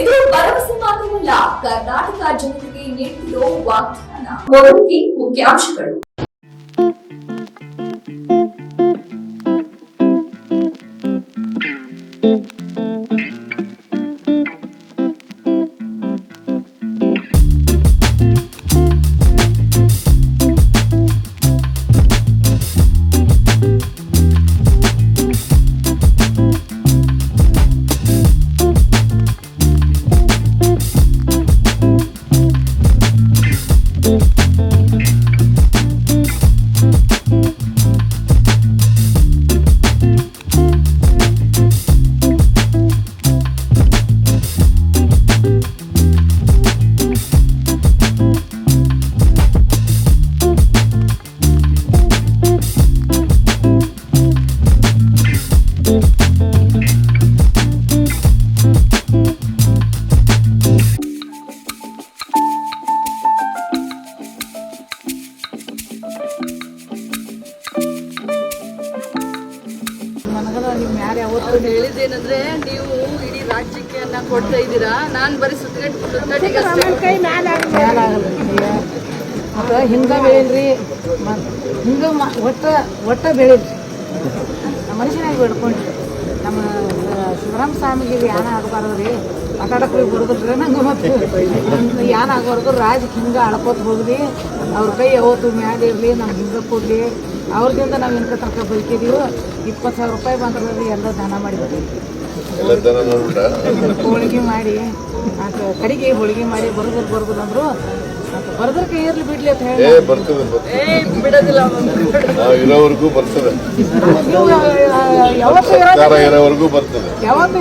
ಇದು ಭರವಸೆ ಮಾತ್ರವಲ್ಲ ಕರ್ನಾಟಕ ಜನತೆಗೆ ನೀಡಿರೋ ವಾಗ್ದಾನ ಮುಖ್ಯಾಂಶಗಳು. ಹೇಳಿದ್ದೇನಂದ್ರೆ ನೀವು ಇಡೀ ರಾಜ್ಯಕ್ಕೆ ಕೊಡ್ತಾ ಇದ್ದೀರಾ? ನಾನು ಬರೀ ಸುತ್ತಗಟ್ಟು ಹಿಂಗೆ ಬೆಳೀರಿ ಹಿಂಗೆ ಒಟ್ಟ ಒಟ್ಟ ಬೆಳೀರಿ. ಮನುಷ್ಯನಾಗಿ ಬೇಡ್ಕೊಂಡ್ರಿ ನಮ್ಮ ಶಿವರಾಮ ಸ್ವಾಮಿಗೆ ಯಾನ ಆಗಬಾರ್ದು ರೀ ಆಟಾಡಕ್ಕೆ ಬರೋದಿಲ್ರಿ ನಂಗೆ ಮತ್ತು. ಯಾನ ಆಗಬಾರ್ದು ರಾಜ ಹಿಂಗೆ ಅಳ್ಕೋತ ಹೋಗ್ರಿ ಅವ್ರ ಕೈ ಯಾವತ್ತು ಮ್ಯಾಲೆ ಇರಲಿ ನಮ್ಮ ಹಿಂಗೆ ಕೊಡಲಿ. ಅವ್ರದಿಂದ ನಾವು ಇನ್ಕ ತನಕ ಬದುಕಿದೀವಿ ಇಪ್ಪತ್ತು ಸಾವಿರ ರೂಪಾಯಿ ಬಂದ್ರೆ ಎಲ್ಲ ದಾನ ಮಾಡಿದ್ರಿ ಹೋಳಿಗೆ ಮಾಡಿ ಆತ ಕಡೆಗೆ ಹೋಳಿಗೆ ಮಾಡಿ ಬರೋದ್ರ ಬರ್ಬೋದು ಅಂದ್ರು. ಬರ್ದ್ರ ಕೈ ಇರ್ಲಿ ಬಿಡ್ಲಿ ಅಂತ ಏ ಹೇಳಿ ಬರ್ತದೆ. ಬಿಡೋದಿಲ್ಲ ಇರೋವರೆಗೂ ಬರ್ತದೆ. ಸರ್ಕಾರ ಇರೋದು ಇರೋವರೆಗೂ ಬರ್ತದೆ. ಯಾವತ್ತು